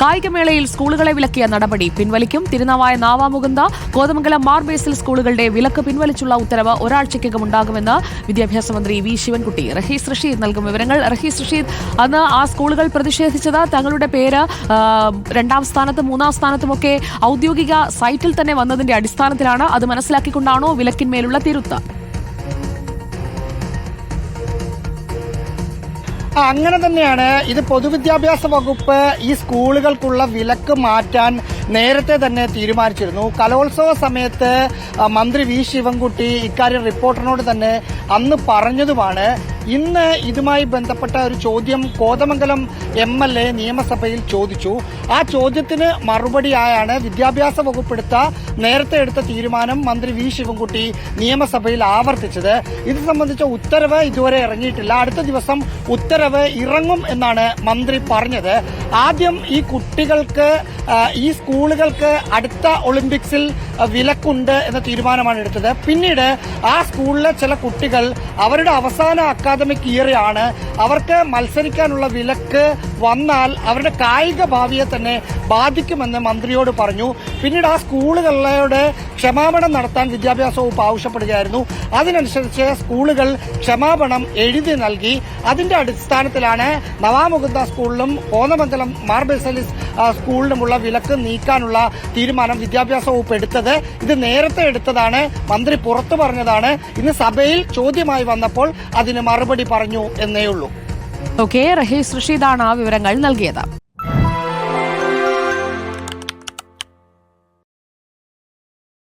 കായികമേളയിൽ സ്കൂളുകളെ വിലക്കിയ നടപടി പിൻവലിക്കും. തിരുനാവായ നാവാമുകുന്ദ കോതമംഗലം മാർബേസിൽ സ്കൂളുകളുടെ വിലക്ക് പിൻവലിച്ചുള്ള ഉത്തരവ് ഒരാഴ്ചയ്ക്കകം ഉണ്ടാകുമെന്ന് വിദ്യാഭ്യാസ മന്ത്രി വി. ശിവൻകുട്ടി. റഹീസ് റഷീദ് നൽകും വിവരങ്ങൾ. റഹീസ് റഷീദ് അന്ന് ആ സ്കൂളുകൾ പ്രതിഷേധിച്ചത് തങ്ങളുടെ പേര് രണ്ടാം സ്ഥാനത്തും മൂന്നാം സ്ഥാനത്തുമൊക്കെ ഔദ്യോഗിക സൈറ്റിൽ തന്നെ വന്നതിന്റെ അടിസ്ഥാനത്തിലാണ്. അത് മനസ്സിലാക്കിക്കൊണ്ടാണോ വിലക്കിന്മേലുള്ള തിരുത്ത്? അങ്ങനെ തന്നെയാണ് ഇത് പൊതുവിദ്യാഭ്യാസ വകുപ്പ് ഈ സ്കൂളുകൾക്കുള്ള വിലക്ക് മാറ്റാൻ നേരത്തെ തന്നെ തീരുമാനിച്ചിരുന്നു. കലോത്സവ സമയത്ത് മന്ത്രി വി. ശിവൻകുട്ടി ഇക്കാര്യം റിപ്പോർട്ടറിനോട് തന്നെ അന്ന് പറഞ്ഞതുമാണ്. ഇന്ന് ഇതുമായി ബന്ധപ്പെട്ട ഒരു ചോദ്യം കോതമംഗലം എം എൽ എ നിയമസഭയിൽ ചോദിച്ചു. ആ ചോദ്യത്തിന് മറുപടിയായാണ് വിദ്യാഭ്യാസ വകുപ്പ് എടുത്ത നേരത്തെ എടുത്ത തീരുമാനം മന്ത്രി വി ശിവൻകുട്ടി നിയമസഭയിൽ ആവർത്തിച്ചത്. ഇത് സംബന്ധിച്ച ഉത്തരവ് ഇതുവരെ ഇറങ്ങിയിട്ടില്ല. അടുത്ത ദിവസം ഉത്തരവ് ഇറങ്ങും എന്നാണ് മന്ത്രി പറഞ്ഞത്. ആദ്യം ഈ കുട്ടികൾക്ക് ഈ സ്കൂളുകൾക്ക് അടുത്ത ഒളിമ്പിക്സിൽ വിലക്കുണ്ട് എന്ന തീരുമാനമാണ് എടുത്തത്. പിന്നീട് ആ സ്കൂളിലെ ചില കുട്ടികൾ അവരുടെ അവസാന അക്കാദമിക് ഇയറാണ് അവർക്ക് മത്സരിക്കാനുള്ള വിലക്ക് വന്നാൽ അവരുടെ കായിക ഭാവിയെ തന്നെ ബാധിക്കുമെന്ന് മന്ത്രിയോട് പറഞ്ഞു. പിന്നീട് ആ സ്കൂളുകളുടെ ക്ഷമാപണം നടത്താൻ വിദ്യാഭ്യാസ വകുപ്പ് ആവശ്യപ്പെടുകയായിരുന്നു. അതിനനുസരിച്ച് സ്കൂളുകൾ ക്ഷമാപണം എഴുതി നൽകി. അതിന്റെ അടിസ്ഥാനത്തിലാണ് നവാമുകുന്ദ സ്കൂളിലും കോന്നമംഗലം മാർ ബെസലിസ് സ്കൂളിലുമുള്ള വിലക്ക് നീക്കാനുള്ള തീരുമാനം വിദ്യാഭ്യാസ വകുപ്പ് എടുത്തത്. ഇത് നേരത്തെ എടുത്തതാണ്. മന്ത്രി പുറത്തു പറഞ്ഞതാണ്. ഇന്ന് സഭയിൽ ചോദ്യമായി വന്നപ്പോൾ അതിന് മറുപടി പറഞ്ഞു എന്നേയുള്ളൂ ഓക്കെ റഹീസ് റഷീദാണ് ആ വിവരങ്ങൾ നൽകിയത്.